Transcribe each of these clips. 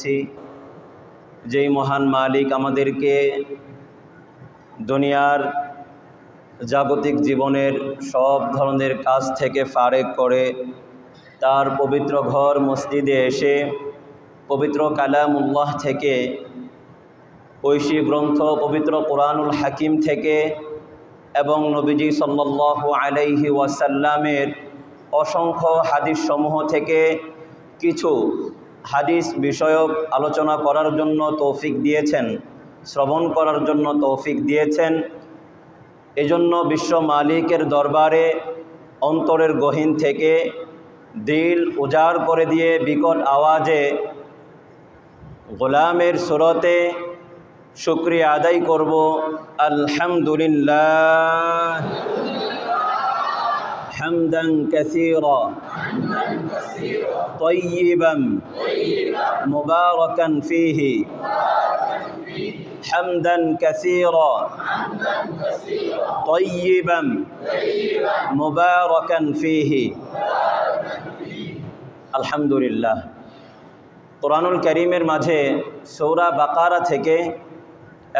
করছি যেই মহান মালিক আমাদেরকে দুনিয়ার জাগতিক জীবনের সব ধরনের কাজ থেকে ফারেক করে, তার পবিত্র ঘর মসজিদে এসে পবিত্র কালামুল্লাহ থেকে ঐশী গ্রন্থ পবিত্র কোরআনুল হাকিম থেকে এবং নবীজি সাল্লাল্লাহু আলাইহি ওয়াসাল্লামের অসংখ্য হাদিস সমূহ থেকে কিছু হাদিস বিষয়ক আলোচনা করার জন্য তৌফিক দিয়েছেন, শ্রবণ করার জন্য তৌফিক দিয়েছেন। এজন্য বিশ্ব মালিকের দরবারে অন্তরের গহীন থেকে দিল উজাড় করে দিয়ে বিকট আওয়াজে গোলামের সুরতে শুক্রিয়া আদায় করব। আলহামদুলিল্লাহ। হামদান কাসীরা। طيبا مباركا فيه حمدا كثيرا طيبا مباركا فيه الحمد لله কোরআনুল করিমের মাঝে সৌরা বাকারা থেকে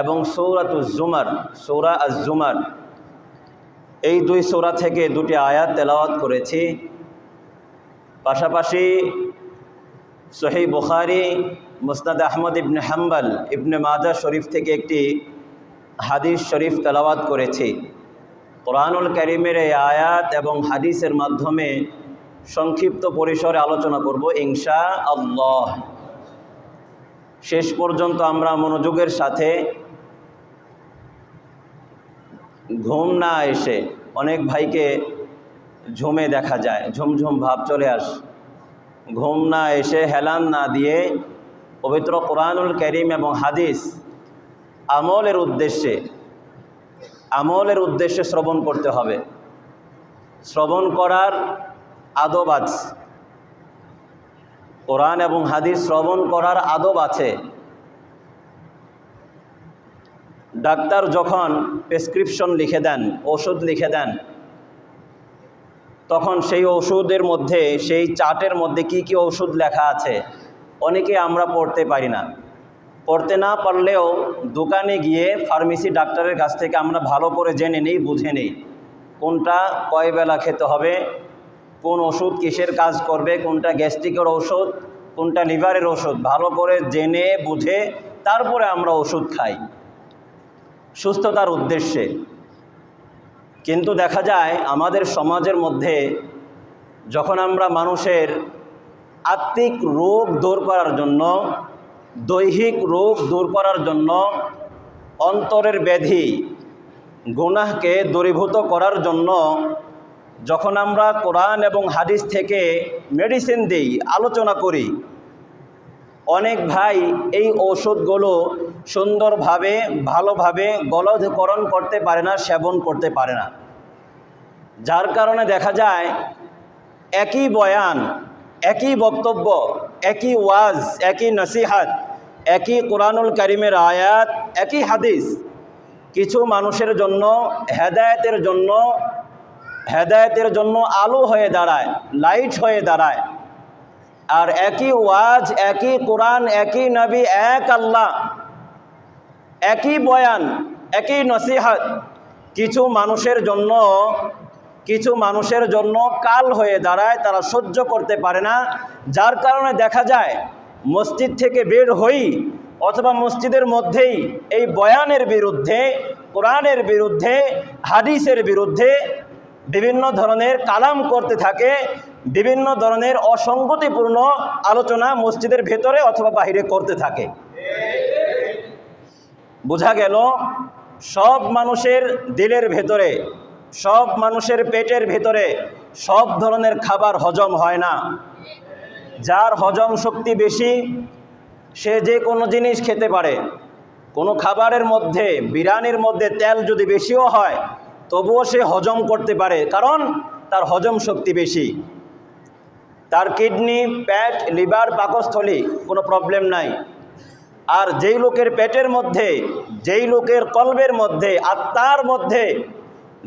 এবং সৌরাতুজ জুমার সৌরা আজ জুমার এই দুই সৌরা থেকে দুটি আয়াত তেলাওয়াত করেছি পাশাপাশি সহি বুখারি, মুসনাদ আহমদ ইবনে হাম্বাল, ইবনে মাজা শরীফ থেকে একটি হাদিস শরীফ তেলাওয়াত করেছি। কোরআনুল করিমের এই আয়াত এবং হাদিসের মাধ্যমে সংক্ষিপ্ত পরিসরে আলোচনা করব ইনশা আল্লাহ শেষ পর্যন্ত আমরা মনোযোগের সাথে ঘুম না এসে অনেক ভাইকে ঝুমে দেখা যায়, ঝুমঝুম ভাব চলে আস। ঘুম না এসে হেলান না দিয়ে পবিত্র কোরআনুল করিম এবং হাদিস আমলের উদ্দেশ্যে আমলের উদ্দেশ্যে শ্রবণ করতে হবে। শ্রবণ করার আদব আছে। কোরআন এবং হাদিস শ্রবণ করার আদব আছে। ডাক্তার যখন প্রেসক্রিপশন লিখে দেন, ওষুধ লিখে দেন তখন সেই ওষুধের মধ্যে, সেই চার্টের মধ্যে কি কি ওষুধ লেখা আছে? অনেকে আমরা পড়তে পারি না। পড়তে না পারলেও দোকানে গিয়ে ফার্মেসি ডাক্তারের কাছ থেকে আমরা ভালো করে জেনে নেই, বুঝে নেই। কোনটা কয় বেলা খেতে হবে? কোন ওষুধ কিসের কাজ করবে? কোনটা গ্যাস্ট্রিকের ওষুধ কোনটা লিভারের ওষুধ ভালো করে জেনে, বুঝে তারপরে আমরা ওষুধ খাই। সুস্থতার উদ্দেশ্যে। কিন্তু দেখা যায় আমাদের সমাজের মধ্যে যখন আমরা মানুষের আত্মিক রোগ দূর করার জন্য, দৈহিক রোগ দূর করার জন্য অন্তরের ব্যাধি গুনাহকে দূরীভূত করার জন্য যখন আমরা কোরআন এবং হাদিস থেকে মেডিসিন দিই, আলোচনা করি অনেক ভাই এই ঔষধগুলো সুন্দরভাবে, ভালোভাবে গলধকরণ করতে পারে না, সেবন করতে পারে না। যার কারণে দেখা যায়, একই বয়ান, একই বক্তব্য, একই ওয়াজ, একই নসিহাত, একই কোরআনুল করিমের আয়াত, একই হাদিস। কিছু মানুষের জন্য, হেদায়তের জন্য হেদায়তের জন্য আলো হয়ে দাঁড়ায় লাইট হয়ে দাঁড়ায়। আর একই ওয়াজ, একই কোরআন, একই নবী, এক আল্লাহ। একই বয়ান, একই নসিহাত। কিছু মানুষের জন্য, কিছু মানুষের জন্য কাল হয়ে দাঁড়ায়, তারা সহ্য করতে পারে না। যার কারণে দেখা যায়, মসজিদ থেকে বের হই অথবা মসজিদের মধ্যেই এই বয়ানের বিরুদ্ধে, কোরআনের বিরুদ্ধে, হাদিসের বিরুদ্ধে বিভিন্ন ধরনের কালাম করতে থাকে। বিভিন্ন ধরনের অসঙ্গতিপূর্ণ আলোচনা মসজিদের ভেতরে অথবা বাহিরে করতে থাকে। বোঝা গেল, সব মানুষের দিলের ভেতরে, সব মানুষের পেটের ভেতরে সব ধরনের খাবার হজম হয় না। যার হজম শক্তি বেশি, সে যে কোনো জিনিস খেতে পারে। কোনো খাবারের মধ্যে, বিরিয়ানির মধ্যে তেল যদি বেশিও হয়, তবুও সে হজম করতে পারে, কারণ তার হজম শক্তি বেশি। তার কিডনি প্যাট লিভার, পাকস্থলী, কোনো প্রবলেম নাই। আর যেই লোকের পেটের মধ্যে, যেই লোকের কলবের মধ্যে আত্মার মধ্যে,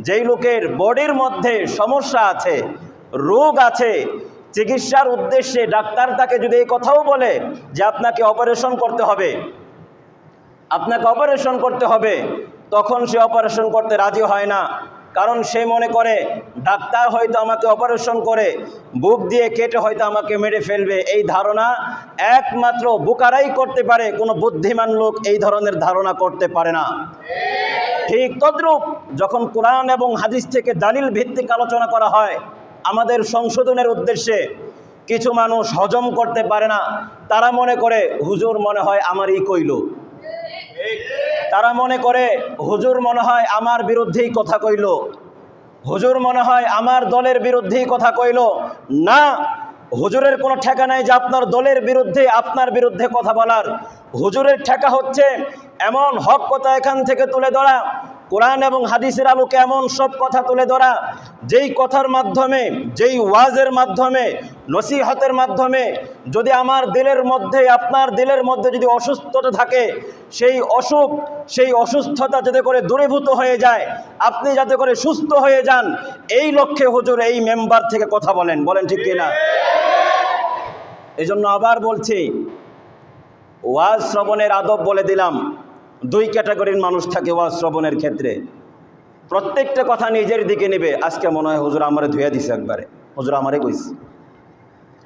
যেই লোকের বডির মধ্যে সমস্যা আছে, রোগ আছে, চিকিৎসার উদ্দেশ্যে ডাক্তার তাকে যদি এই কথাও বলে যে আপনাকে অপারেশন করতে হবে, আপনাকে অপারেশন করতে হবে, তখন সে অপারেশন করতে রাজি হয় না। কারণ সে মনে করে, ডাক্তার হয়তো আমাকে অপারেশন করে, বুক দিয়ে কেটে হয়তো আমাকে মেরে ফেলবে। এই ধারণা একমাত্র বুকারাই করতে পারে, কোনো বুদ্ধিমান লোক এই ধরনের ধারণা করতে পারে না। ঠিক তদ্রূপ যখন কোরআন এবং হাদিস থেকে দালিল ভিত্তিক আলোচনা করা হয়, আমাদের সংশোধনের উদ্দেশ্যে কিছু মানুষ হজম করতে পারে না। তারা মনে করে, হুজুর মনে হয় আমারই কইল তারা মনে করে, হুজুর মনে হয় আমার বিরুদ্ধেই কথা কইল। হুজুর মনে হয়, আমার দলের বিরুদ্ধেই কথা কইল। না, হুজুরের কোনো ঠেকা নাই যে আপনার দলের বিরুদ্ধে, আপনার বিরুদ্ধে কথা বলার। হুজুরের ঠেকা হচ্ছে, এমন হক কথা এখান থেকে তুলে ধরা কোরআন এবং হাদিসের আলোকে এমন সব কথা তুলে ধরা, যেই কথার মাধ্যমে, যেই ওয়াজের মাধ্যমে, নসিহতের মাধ্যমে যদি আমার দিলের মধ্যে, আপনার দিলের মধ্যে যদি অসুস্থতা থাকে, সেই অসুখ, সেই অসুস্থতা যাতে করে দূরীভূত হয়ে যায়, আপনি যাতে করে সুস্থ হয়ে যান, এই লক্ষ্যে হুজুর এই মেম্বার থেকে কথা বলেন। বলেন ঠিক কিনা? এই আবার বলছি, ওয়াজ শ্রবণের আদব বলে দিলাম। দুই ক্যাটাগরির মানুষ থাকে ওয়াজ শ্রবণের ক্ষেত্রে। প্রত্যেকটা কথা নিজের দিকে নেবে। আজকে মনে হয় হুজুর আমারে ধুয়ে দিছে একবারে। হুজুর আমারে কইছে।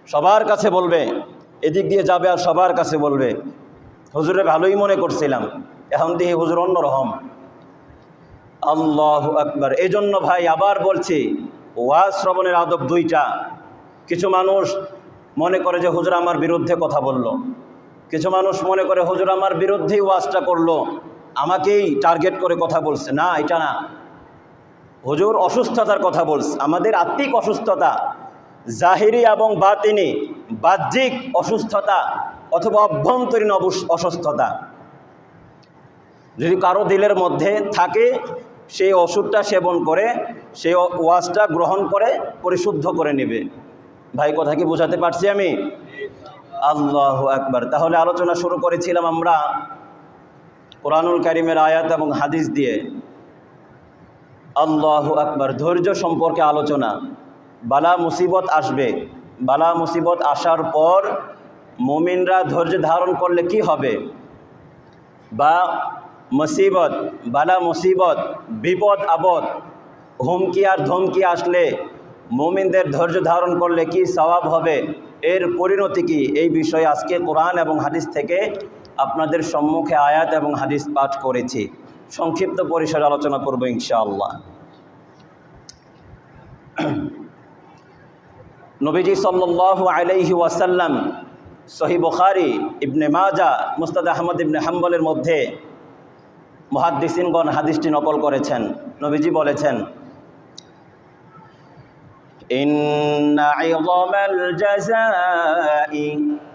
সবার কাছে বলবে, এদিক দিয়ে যাবে আর সবার কাছে বলবে, হুজুরে ভালোই মনে করছিলাম, এখন দিয়ে হুজুর অন্যরকম। আল্লাহ আকবার। এই জন্য ভাই আবার বলছি, ওয়াজ শ্রবণের আদব দুইটা। কিছু মানুষ মনে করে যে হুজুর আমার বিরুদ্ধে কথা বলল। কিছু মানুষ মনে করে, হুজুর আমার বিরুদ্ধেই ওয়াজটা করল। আমাকেই টার্গেট করে কথা বলছে। না, এটা না। হুজুর অসুস্থতার কথা বলছে। আমাদের আত্মিক অসুস্থতা, জাহিরি এবং বাতিনি, বাহ্যিক অসুস্থতা অথবা অভ্যন্তরীণ অসুস্থতা। যদি কারও দিলের মধ্যে থাকে, সেই ওষুধটা সেবন করে, সেই ওয়াজটা গ্রহণ করে, পরিশুদ্ধ করে নেবে। ভাই, কথা কি বোঝাতে পারছি আমি? আল্লাহ একবার তাহলে আলোচনা শুরু করেছিলাম আমরা কোরআনুল কারিমের আয়াত এবং হাদিস দিয়ে। আল্লাহ আকবার, ধৈর্য সম্পর্কে আলোচনা। বালা মুসিবত আসবে। বালা মুসিবত আসার পর মুমিনরা ধৈর্য ধারণ করলে কি হবে? বা মুসিবত, বালা মুসিবত, বিপদ, আপদ, হুমকি আর ধমকি আসলে মুমিনদের ধৈর্য ধারণ করলে কি সওয়াব হবে? এর পরিণতি কি? এই বিষয়ে আজকে কোরআন এবং হাদিস থেকে আপনাদের সম্মুখে আয়াত এবং হাদিস পাঠ করেছি। সংক্ষিপ্ত পরিসরে আলোচনা করব ইনশাআল্লাহ। নবীজি সাল্লাল্লাহু আলাইহি ওয়াসাল্লাম সহি বুখারি, ইবনে মাজা মুস্তাদ আহমদ ইবনে হাম্বলের মধ্যে মহাদ্দিসিনগণ হাদিসটি নকল করেছেন। নবীজি বলেছেন إن عظم الجزاء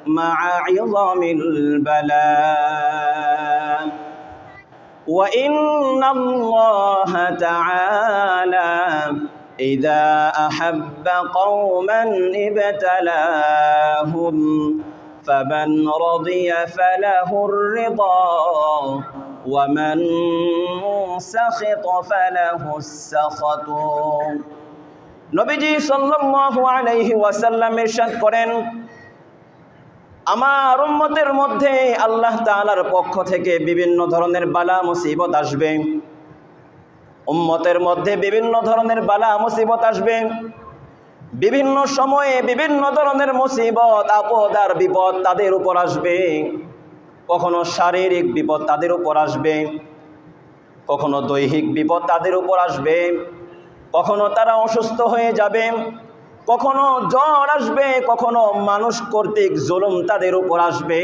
مع عظم البلاء. وإن الله تعالى إذا أحب قوما ابتلاهم فمن رضي فله الرضا ومن سخط فله السخط. নবীজি সাল্লাল্লাহু আলাইহি ওয়াসাল্লাম করেন, আমার উম্মতের মধ্যে আল্লাহ তাআলার পক্ষ থেকে বিভিন্ন ধরনের বালা, মুসিবত আসবে। উম্মতের মধ্যে বিভিন্ন ধরনের বালা, মুসিবত আসবে। বিভিন্ন সময়ে বিভিন্ন ধরনের মুসিবত, আপদ আর বিপদ তাদের উপর আসবে। কখনো শারীরিক বিপদ তাদের উপর আসবে, কখনো দৈহিক বিপদ তাদের উপর আসবে। কখনো তারা অসুস্থ হয়ে যাবে, কখনো জ্বর আসবে, কখনো মানুষ কর্তৃক জুলুম তাদের উপর আসবে।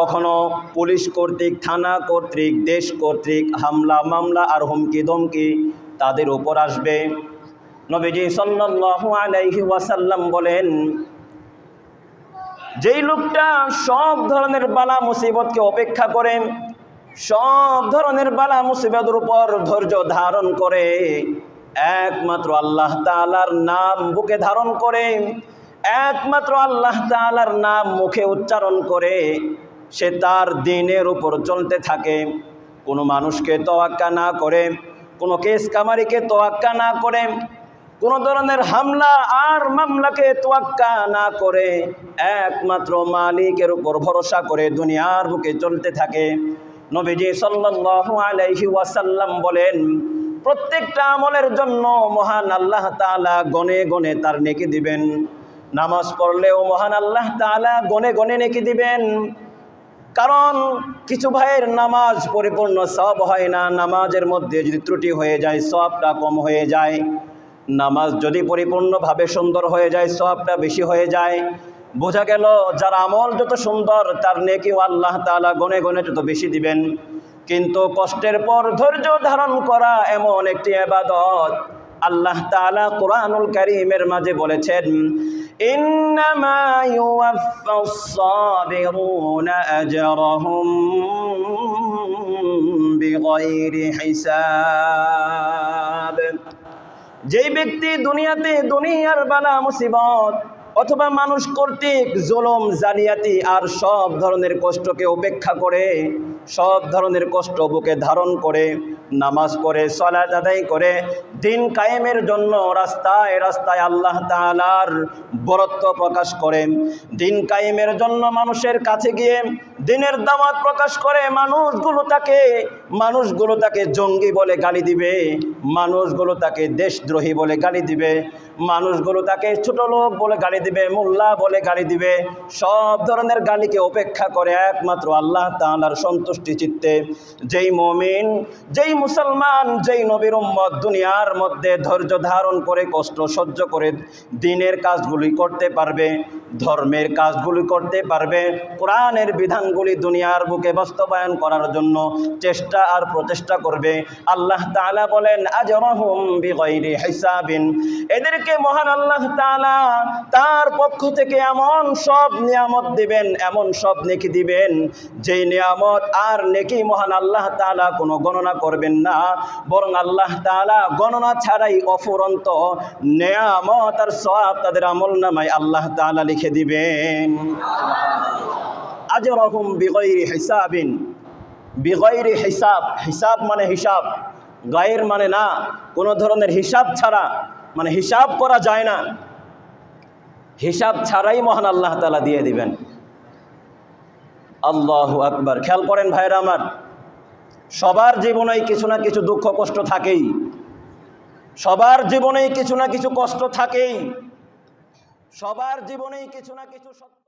কখনো পুলিশ কর্তৃক, থানা কর্তৃক, দেশ কর্তৃক হামলা, মামলা আর হুমকি দমকি তাদের উপর আসবে। নবীজি সাল্লাল্লাহু আলাইহি ওয়াসাল্লাম বলেন, যেই লোকটা সব ধরনের বালা মুসিবতকে অপেক্ষা করে, সব ধরনের বালা মুসিবতের উপর ধৈর্য ধারণ করে একমাত্র আল্লাহ তাআলার নাম বুকে ধারণ করে, একমাত্র আল্লাহ তাআলার নাম মুখে উচ্চারণ করে, সে তার দিনের উপর চলতে থাকে। কোনো মানুষকে তোয়াক্কা না করে, কোনো কেস কামারিকে তোয়াক্কা না করে, কোনো ধরনের হামলা আর মামলাকে তোয়াক্কা না করে, একমাত্র মালিকের উপর ভরসা করে দুনিয়ার বুকে চলতে থাকে। নবীজি সাল্লাল্লাহু আলাইহি ওয়াসাল্লাম বলেন প্রত্যেকটা আমলের জন্য মহান আল্লাহ তাআলা গনে গনে তার নেকি দিবেন। নামাজ পড়লেও মহান আল্লাহ তাআলা গনে গনে নেকি দিবেন। কারণ কিছু ভাইয়ের নামাজ পরিপূর্ণ সব হয় না, নামাজের মধ্যে যদি ত্রুটি হয়ে যায় সবটা কম হয়ে যায়। নামাজ যদি পরিপূর্ণভাবে সুন্দর হয়ে যায় সবটা বেশি হয়ে যায়। বোঝা গেল, যার আমল যত সুন্দর, তার নেকিও আল্লাহ তাআলা গনে গনে যত বেশি দিবেন। কিন্তু কষ্টের পর ধৈর্য ধারণ করা এমন একটি আবাদত আল্লাহ তাআলা কোরআনুল কারীমের মাঝে বলেছেন, ইন্নামা ইউওয়াফাস সাবিরুনা আজরাহুম বিগাইরি হিসাব। যেই ব্যক্তি দুনিয়াতে দুনিয়ার বালা মুসিবত অথবা মানুষ কর্তৃক জলম, জালিয়াতি আর সব ধরনের কষ্টকে উপেক্ষা করে, সব ধরনের কষ্ট বুকে ধারণ করে, নামাজ পড়ে, সলাত আদায় করে, দিন কায়েমের জন্য রাস্তায় রাস্তায় আল্লাহ তালার বরত্ব প্রকাশ করেন দিন কায়েমের জন্য মানুষের কাছে গিয়ে দিনের দাওয়াত প্রকাশ করে, মানুষগুলো তাকে মানুষগুলো তাকে জঙ্গি বলে গালি দিবে, মানুষগুলো তাকে দেশদ্রোহী বলে গালি দিবে, মানুষগুলো তাকে ছোট লোক বলে গালি দিবে, মোল্লা বলে গালি দিবে, সব ধরনের গালিকে উপেক্ষা করে একমাত্র আল্লাহ তাআলার সন্তুষ্টি চিত্তে। যেই মমিন, যেই মুসলমান, যেই নবীর উম্মত দুনিয়ার মধ্যে ধৈর্য ধারণ করে, কষ্ট সহ্য করে দিনের কাজগুলি করতে পারবে ধর্মের কাজগুলি করতে পারবে, কোরআনের বিধানগুলি দুনিয়ার বুকে বাস্তবায়ন করার জন্য চেষ্টা আর প্রচেষ্টা করবে। আল্লাহ তাআলা বলেন হিসাবিন। এদেরকে মহান আল্লাহ তাআলা তার পক্ষ থেকে এমন সব নিয়ামত দিবেন, এমন সব নেকি দিবেন, যেই নিয়ামত আর নেকি মহান আল্লাহ তাআলা কোনো গণনা করবেন না। বরং আল্লাহ তাআলা গণনা ছাড়াই অফুরন্ত নিয়ামত আর সওয়াব তাদের আমল নামায় আল্লাহ তাআলা লিখে দিবেন। আজরহুম বিগাইরি হিসাবিন। বিগৈরি হিসাব হিসাব মানে হিসাব। গায়ের মানে না, কোনো ধরনের হিসাব ছাড়া মানে হিসাব করা যায় না। হিসাব ছাড়াই মহান আল্লাহ তালা দিয়ে দিবেন। আল্লাহ আকবার। খেয়াল করেন ভাইরা আমার, সবার জীবনেই কিছু না কিছু দুঃখ কষ্ট থাকেই। সবার জীবনেই কিছু না কিছু কষ্ট থাকেই। সবার জীবনেই কিছু না কিছু সত্য